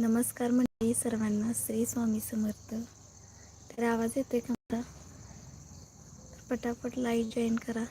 नमस्कार मंडळी सर्वांना श्री स्वामी समर्थ. तर आवाज येतोय का मला? पटापट लाइट जॉईन करा.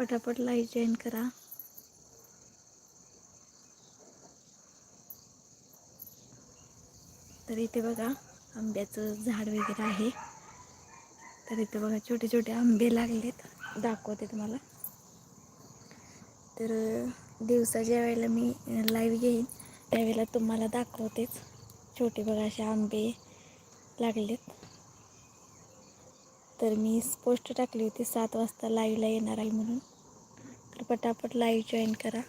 पटापट लाईक जॉईन करा. तर इथे बघा आंब्याचं झाड वगैरे आहे. तर इथे बघा छोटे छोटे आंबे लागलेत. दाखवते तुम्हाला. तर दिवसाच्या वेळेला मी लाईव्ह घेईन त्यावेळेला तुम्हाला दाखवतेच. छोटे बघा असे आंबे लागलेत. तर मी पोस्ट टाकली होती सात वाजता लाईव्हला येणार आहे म्हणून. तर पटापट लाईव्ह जॉईन करा.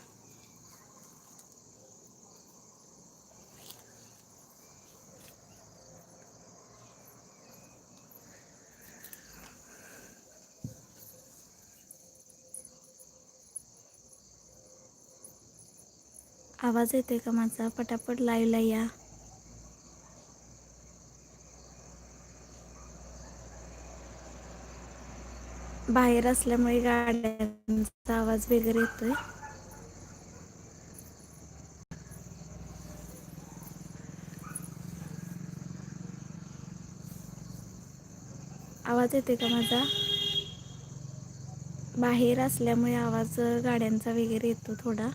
आवाज येतोय का माझा? पटापट लाईव्हला या. बाहेर असल्यामुळे गाड्यांचा आवाज वगैरे येतोय. आवाज येते का माझा? बाहेर असल्यामुळे आवाज गाड्यांचा वगैरे येतो थोडा.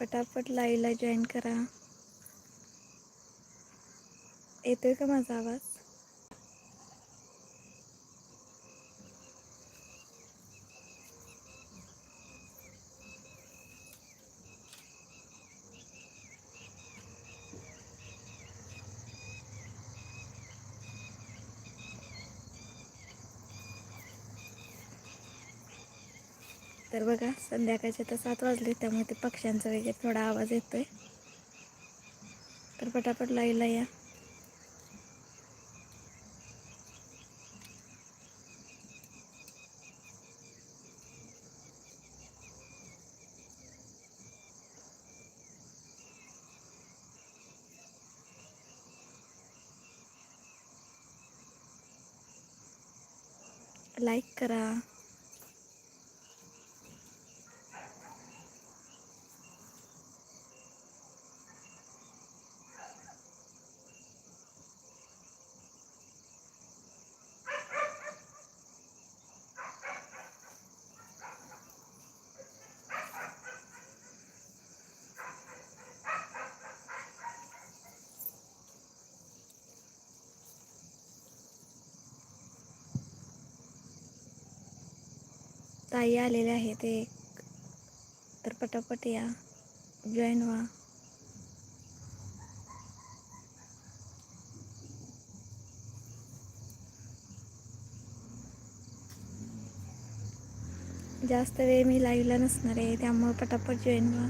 पटापट लाईव्हला जॉईन करा. येतोय का माझा आवाज? तर बघा संध्याकाळचे तर सात वाजले त्यामुळे ते पक्ष्यांचा वगैरे थोडा आवाज येतोय. तर पटापट लाईला या. लाईक करा. ताई आलेले आहेत एक. तर पटापट या. जॉईन व्हा. जास्त वेळ मी लाईव्हला नसणार आहे त्यामुळे पटापट जॉईन व्हा.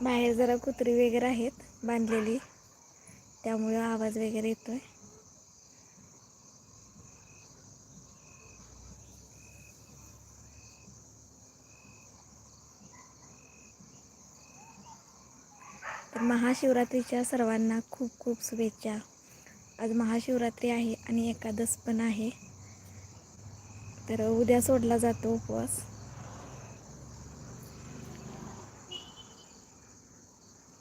बाहेर जरा कुत्री वगैरे आहेत बांधलेली. त्यामुळे आवाज वगैरे येतोय. तर महाशिवरात्रीच्या सर्वांना खूप खूप शुभेच्छा. आज महाशिवरात्री आहे आणि एकादस पण आहे. तर उद्या सोडला जातो उपवास.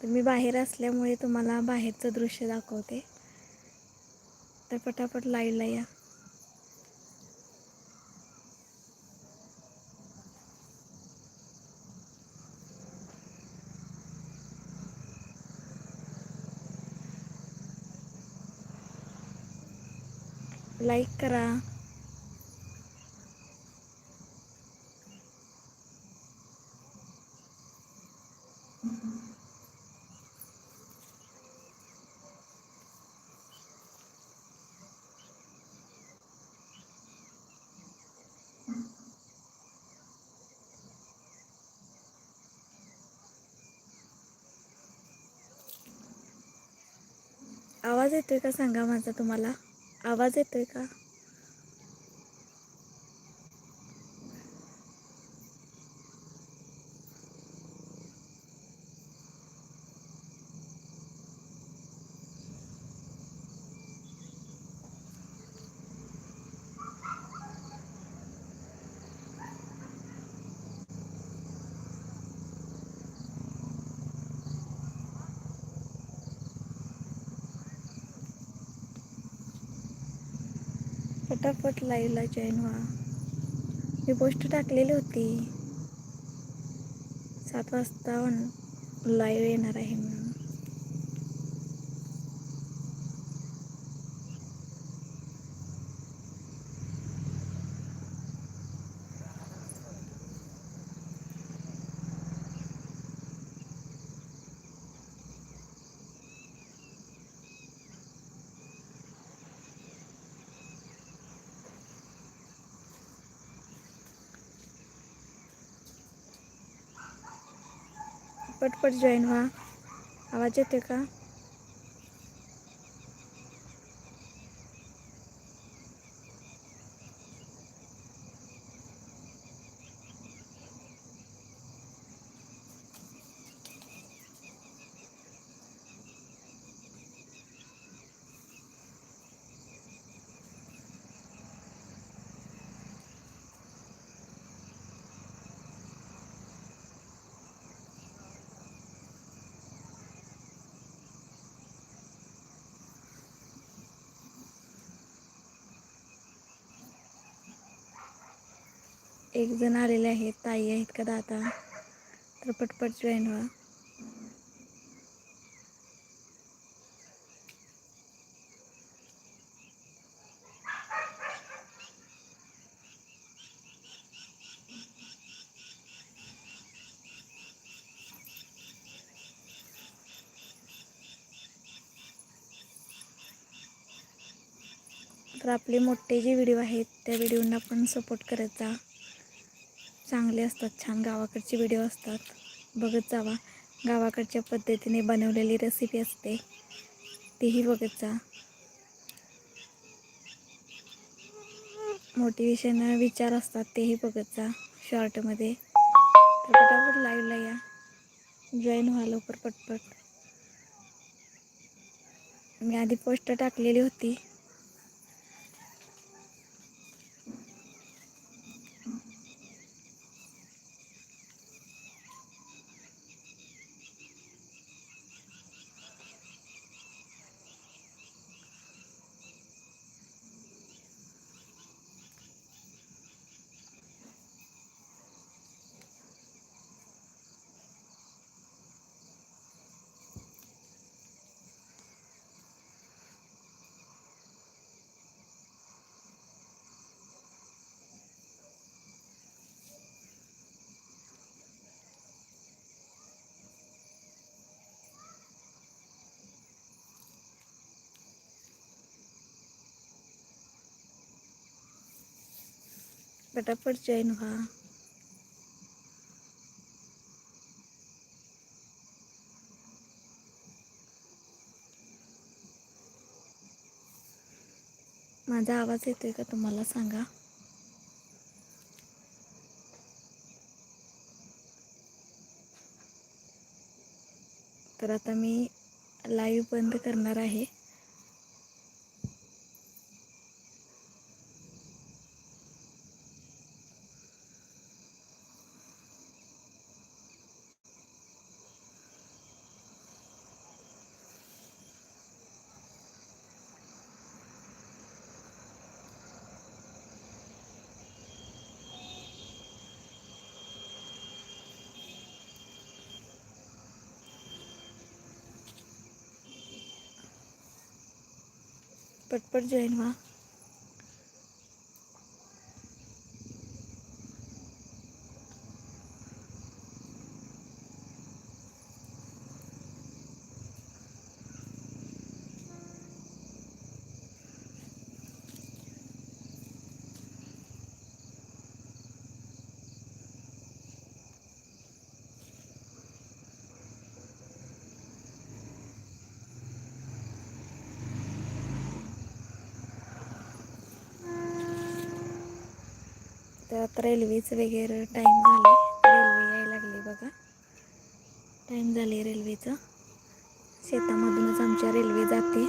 मी बाहेर असल्यामुळे तुम्हाला बाहेरचं दृश्य दाखवते. तर पटापट लाईला या. लाईक करा. आवाज येतोय का? सांगा माझा तुम्हाला. आवाज येतोय का? फटाफट लाईव्हला जॉईन व्हा. मी पोस्ट टाकलेली होती. सात वाजता लाईव्ह येणार आहे म्हणून. पटपट जॉईन व्हा. आवाज येते का? एक जण आलेले आहेत ताई आहेत का दादा? तर पटपट जॉईन व्हा. तर आपले मोठे जे व्हिडिओ आहेत त्या व्हिडिओंना पण सपोर्ट करत जा. चांगले असतात छान गावाकडचे व्हिडिओ असतात. बघत जावा. गावाकडच्या पद्धतीने बनवलेली रेसिपी असते. तीही बघत जा. मोटिवेशन विचार असतात तेही बघत जा. शॉर्टमध्ये तर पटापट लाईव्हला या. जॉईन व्हा लवकर पटपट. मी आधी पोस्ट टाकलेली होती. पटापट जॉईन व्हा माझा आवाज येतोय का तुम्हाला सांगा? तर आता मी लाईव्ह बंद करणार आहे. पटपट जॉईन तर आता रेल्वेचं वगैरे टाईम झाले रेल्वे यायला लागली बघा. टाईम झाले रेल्वेचा. शेतामधूनच आमच्या रेल्वे जाते.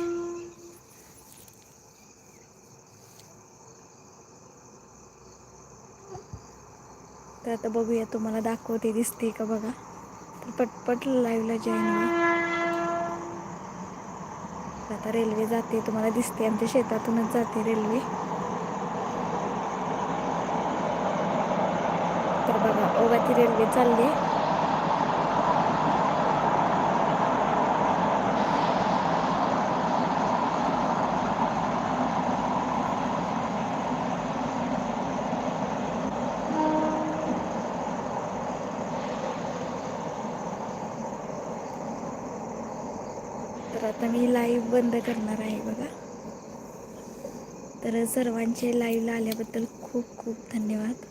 तर आता बघूया तुम्हाला दाखवते दिसते का बघा. तर पटपट लाईव्हला जॉईन आता रेल्वे जाते तुम्हाला दिसते. आमच्या शेतातूनच जाते रेल्वे. तर बघा ओव्याची रेल्वे चालली. तर आता मी लाईव्ह बंद करणार आहे बघा. तर सर्वांचे लाईव्हला आल्याबद्दल खूप खूप धन्यवाद.